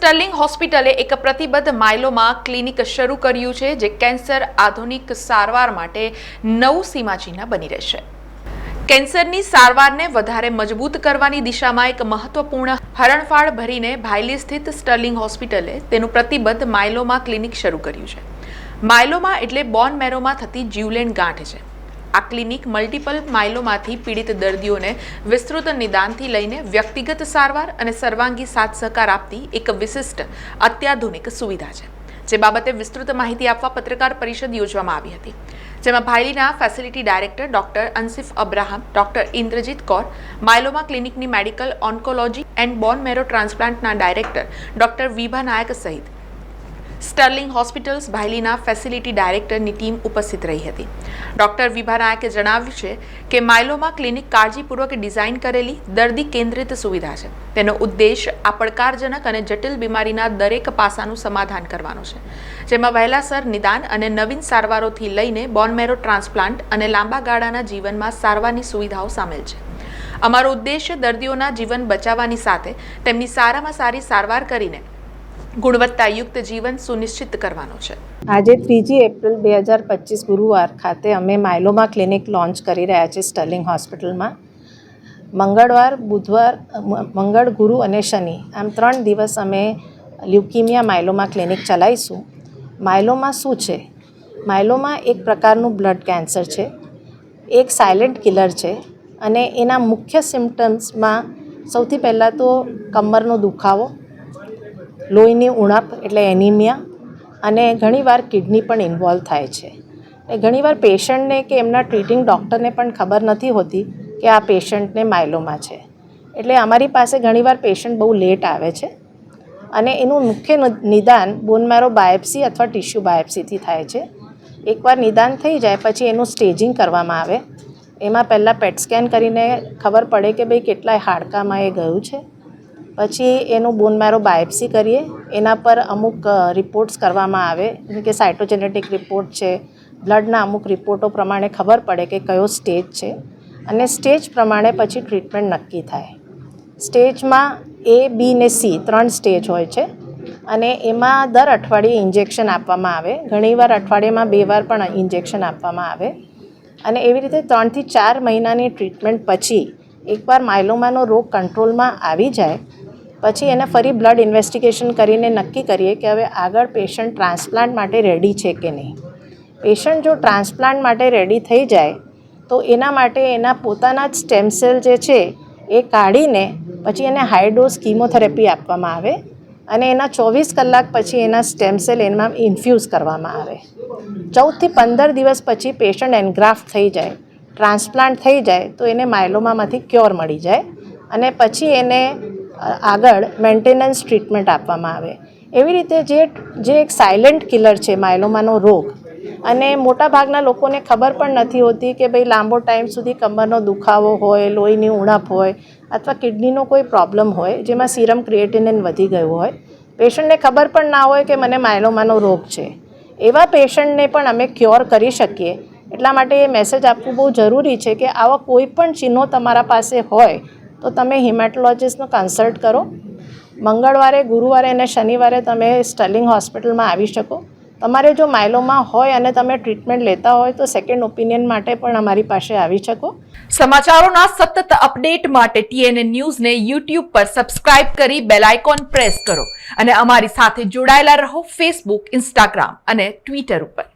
Sterling હોસ્પિટલે એક પ્રતિબદ્ધ માઇલોમા ક્લિનિક શરૂ કર્યું છે, જે કેન્સર આધુનિક સારવાર માટે નવું સીમાચિહ્ન બની રહેશે. કેન્સરની સારવારને વધારે મજબૂત કરવાની દિશામાં એક મહત્વપૂર્ણ હરણફાળ ભરીને ભાયલી સ્થિત સ્ટર્લિંગ હોસ્પિટલે તેનું પ્રતિબદ્ધ માઇલોમા ક્લિનિક શરૂ કર્યું છે. માઇલોમા એટલે બોન મેરોમાં થતી જીવલેણ ગાંઠ છે. આ ક્લિનિક મલ્ટિપલ માઇલોમાંથી પીડિત દર્દીઓને વિસ્તૃત નિદાનથી લઈને વ્યક્તિગત સારવાર અને સર્વાંગી સાથ સહકાર આપતી એક વિશિષ્ટ અત્યાધુનિક સુવિધા છે, જે બાબતે વિસ્તૃત માહિતી આપવા પત્રકાર પરિષદ યોજવામાં આવી હતી. જેમાં ભાયલીના facility director doctor Ansif Abraham doctor Indrajit Kaur myeloma ક્લિનિકની medical oncology and bone marrow ટ્રાન્સપ્લાન્ટના director doctor Vibha Nayak સહિત સ્ટર્લિંગ હોસ્પિટલ્સ, ભાયલીના ફેસિલિટી ડાયરેક્ટરની ટીમ ઉપસ્થિત રહી હતી. ડોક્ટર વિભા નાયકે જણાવ્યું છે કે માઇલોમા ક્લિનિક કાળજીપૂર્વક ડિઝાઇન કરેલી દર્દી કેન્દ્રિત સુવિધા છે. તેનો ઉદ્દેશ આ પડકારજનક અને જટિલ બીમારીના દરેક પાસાનું સમાધાન કરવાનો છે. જેમાં વહેલાસર નિદાન અને નવીન સારવારોથી લઈને બોનમેરો ટ્રાન્સપ્લાન્ટ અને લાંબા ગાળાના જીવનમાં સારવારની સુવિધાઓ સામેલ છે. અમારો ઉદ્દેશ્ય દર્દીઓના જીવન બચાવવાની સાથે તેમની સારામાં સારી સારવાર કરીને ગુણવત્તાયુક્ત જીવન સુનિશ્ચિત કરવાનો છે. આજે ત્રીજી એપ્રિલ બે હજાર પચીસ ગુરુવાર ખાતે અમે માઇલોમા ક્લિનિક લોન્ચ કરી રહ્યા છીએ સ્ટર્લિંગ હોસ્પિટલમાં. મંગળવાર, બુધવાર, મંગળ, ગુરુ અને શનિ આમ ત્રણ દિવસ અમે લ્યુકીમિયા માઇલોમા ક્લિનિક ચલાવીશું. માઇલોમા શું છે? માઇલોમા એક પ્રકારનું બ્લડ કેન્સર છે. એક સાયલેન્ટ કિલર છે અને એના મુખ્ય સિમ્ટમ્સમાં સૌથી પહેલાં તો કમરનો દુખાવો લોહીની ઉણપ એટલે એનિમિયા અને ઘણીવાર કિડની પણ ઇન્વોલ્વ થાય છે. એ ઘણીવાર પેશન્ટને કે એમના ટ્રીટિંગ ડૉક્ટરને પણ ખબર નથી હોતી કે આ પેશન્ટને માયલોમા છે. એટલે અમારી પાસે ઘણીવાર પેશન્ટ બહુ લેટ આવે છે અને એનું મુખ્ય નિદાન બોનમેરો બાયોપ્સી અથવા ટિશ્યુ બાયોપ્સીથી થાય છે. એકવાર નિદાન થઈ જાય પછી એનું સ્ટેજિંગ કરવામાં આવે. એમાં પહેલાં પેટ સ્કેન કરીને ખબર પડે કે ભાઈ કેટલાય હાડકામાં એ ગયું છે. પછી એનું બોન મેરો બાયોપ્સી કરીએ. એના પર અમુક રિપોર્ટ્સ કરવામાં આવે. જેમ કે સાયટોજેનેટિક રિપોર્ટ છે, બ્લડના અમુક રિપોર્ટો પ્રમાણે ખબર પડે કે કયો સ્ટેજ છે. અને સ્ટેજ પ્રમાણે પછી ટ્રીટમેન્ટ નક્કી થાય. સ્ટેજમાં એ બી ને સી ત્રણ સ્ટેજ હોય છે. અને એમાં દર અઠવાડિયે ઇન્જેક્શન આપવામાં આવે. ઘણીવાર અઠવાડિયામાં બે વાર પણ ઇન્જેક્શન આપવામાં આવે. અને એવી રીતે ત્રણથી ચાર મહિનાની ટ્રીટમેન્ટ પછી એકવાર માયલોમાનો રોગ કંટ્રોલમાં આવી જાય પછી એને ફરી બ્લડ ઇન્વેસ્ટિગેશન કરીને નક્કી કરીએ કે હવે આગળ પેશન્ટ ટ્રાન્સપ્લાન્ટ માટે રેડી છે કે નહીં. પેશન્ટ જો ટ્રાન્સપ્લાન્ટ માટે રેડી થઈ જાય, તો એના માટે એના પોતાના જ સ્ટેમ સેલ જે છે, એ કાઢીને પછી એને હાઈ ડોઝ કીમોથેરેપી આપવામાં આવે અને એના ચોવીસ કલાક પછી એના સ્ટેમ સેલ એમાં ઇન્ફ્યુઝ કરવામાં આવે. ચૌદથી પંદર દિવસ પછી પેશન્ટ એનગ્રાફ્ટ થઈ જાય ટ્રાન્સપ્લાન્ટ થઈ જાય, તો એને માયલોમામાંથી ક્યોર મળી જાય અને પછી એને આગળ મેન્ટેનન્સ ટ્રીટમેન્ટ આપવામાં આવે. એવી રીતે જે જે એક સાયલેન્ટ કિલર છે માયલોમાનો રોગ, અને મોટાભાગના લોકોને ખબર પણ નથી હોતી કે ભાઈ લાંબો ટાઈમ સુધી કમરનો દુખાવો હોય, લોહીની ઉણપ હોય, અથવા કિડનીનો કોઈ પ્રોબ્લેમ હોય, જેમાં સીરમ ક્રિએટિનિન વધી ગયું હોય, પેશન્ટને ખબર પણ ના હોય કે મને માયલોમાનો રોગ છે. એવા પેશન્ટને પણ અમે ક્યોર કરી શકીએ. એટલા માટે એ મેસેજ આપવું બહુ જરૂરી છે કે આવા કોઈ પણ ચિહ્નો તમારા પાસે હોય તો તમે હિમેટોલોજિસ્ટનો કન્સલ્ટ કરો. મંગળવારે, ગુરુવારે અને શનિવારે તમે સ્ટર્લિંગ હોસ્પિટલમાં આવી શકો. તમારે જો માયલોમાં હોય અને તમે ટ્રીટમેન્ટ લેતા હોય તો સેકન્ડ ઓપિનિયન માટે પણ અમારી પાસે આવી શકો. સમાચારોના સતત અપડેટ માટે ટીએનએ ન્યૂઝને યુટ્યુબ પર સબસ્ક્રાઇબ કરી બેલ આઇકોન પ્રેસ કરો. અને અમારી સાથે જોડાયેલા રહો ફેસબુક ઇન્સ્ટાગ્રામ અને ટ્વિટર ઉપર.